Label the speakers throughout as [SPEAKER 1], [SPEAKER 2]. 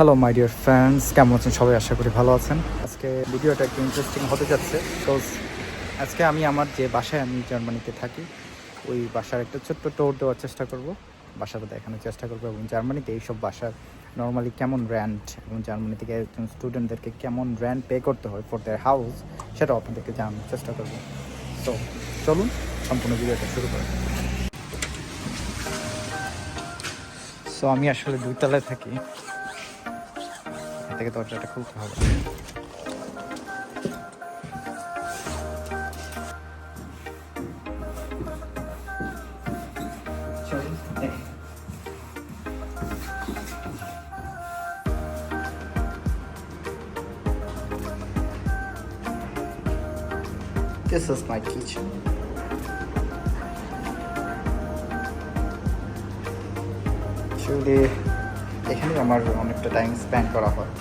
[SPEAKER 1] Hello my dear friends কেমন আছেন সবাই? আশা করি ভালো আছেন। আজকে ভিডিওটা একটু ইন্টারেস্টিং হতে যাচ্ছে তো আজকে আমি আমার যে বাসায় আমি জার্মানিতে থাকি, ওই বাসার একটা ছোট্ট টোর দেওয়ার চেষ্টা করব। বাসাটা দেখানোর চেষ্টা করব এবং জার্মানিতে এইসব বাসার নর্মালি কেমন র্যান্ট এবং জার্মানি থেকে একজন স্টুডেন্টদেরকে কেমন র্যান্ট পে করতে হয় ফর দেয়ার হাউস সেটাও আপনাদেরকে জানানোর চেষ্টা করব। তো চলুন, সম্পূর্ণ ভিডিওটা শুরু করি। সো আমি আসলে দুইতলায় থাকি। থেকে দরজাটা খুলতে হবে। This is my kitchen. Actually এখানে আমার অনেকটা টাইম স্পেন্ড করা হয়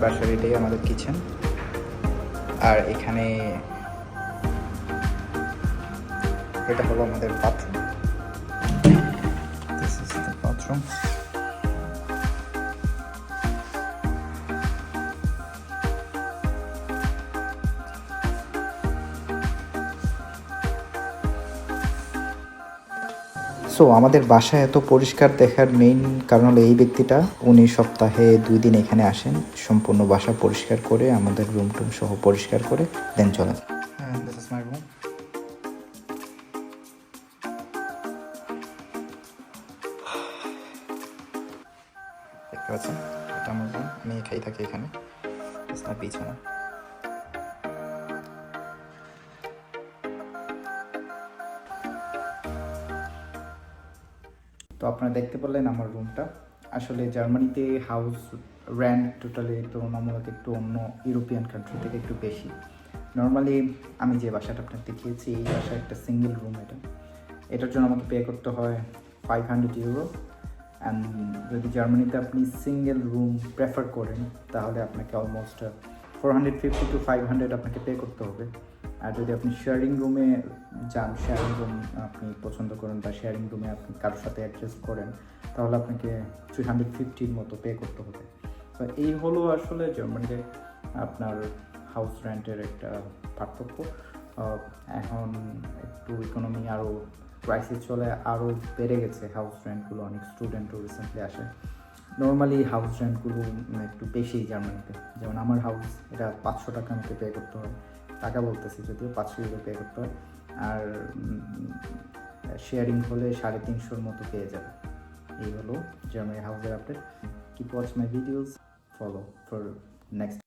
[SPEAKER 1] বাসার এটাই আমাদের কিচেন আর এখানে এটা হলো আমাদের বাথরুম সো আমাদের বাসায় এত পরিষ্কার দেখার মেইন কারণ হলো এই ব্যক্তিটা। উনি সপ্তাহে দুই দিন এখানে আসেন সম্পূর্ণ বাসা পরিষ্কার করে আমাদের রুম টুম সহ পরিষ্কার করে দেন চলে ইজ দেখতে পাচ্ছেন? এটা আমার রুম আমি একাই থাকি এখানে। বিছানা তো আপনারা দেখতে পারলেন আমার রুমটা আসলে জার্মানিতে হাউস র্যান্ট টোটালি তুলনামূলক একটু অন্য ইউরোপিয়ান কান্ট্রি থেকে একটু বেশি। নর্মালি আমি যে বাসাটা আপনার দেখিয়েছি, এই বাসা একটা সিঙ্গেল রুম এটা। এটার জন্য আমাকে পে করতে হয় ফাইভ হান্ড্রেড ইউরো অ্যান্ড যদি জার্মানিতে আপনি সিঙ্গেল রুম প্রেফার করেন, তাহলে আপনাকে almost four hundred fifty to five hundred আপনাকে পে করতে হবে। আর যদি আপনি শেয়ারিং রুমে যান শেয়ারিং রুম আপনি পছন্দ করেন বা শেয়ারিং রুমে আপনি কারোর সাথে অ্যাডজাস্ট করেন, তাহলে আপনাকে থ্রি হান্ড্রেড ফিফটির মতো পে করতে হবে। তো এই হলো আসলে জার্মানিতে আপনার হাউস রেন্টের একটা পার্থক্য। এখন একটু ইকোনমি আরও ক্রাইসিস চলে আরও বেড়ে গেছে হাউস রেন্টগুলো অনেক স্টুডেন্টও রিসেন্টলি আসে। নর্মালি হাউস রেন্টগুলো একটু বেশি জার্মানিতে যেমন আমার হাউস এটা পাঁচশো টাকা আমাকে পে করতে হয়। টাকা বলতেছি, যদিও পাঁচশো ইউরো পে করতে হয়। আর শেয়ারিং হলে সাড়ে তিনশোর মতো পেয়ে যাবে। এই হলো জার্মানি হাউসের update keep watch my videos follow for next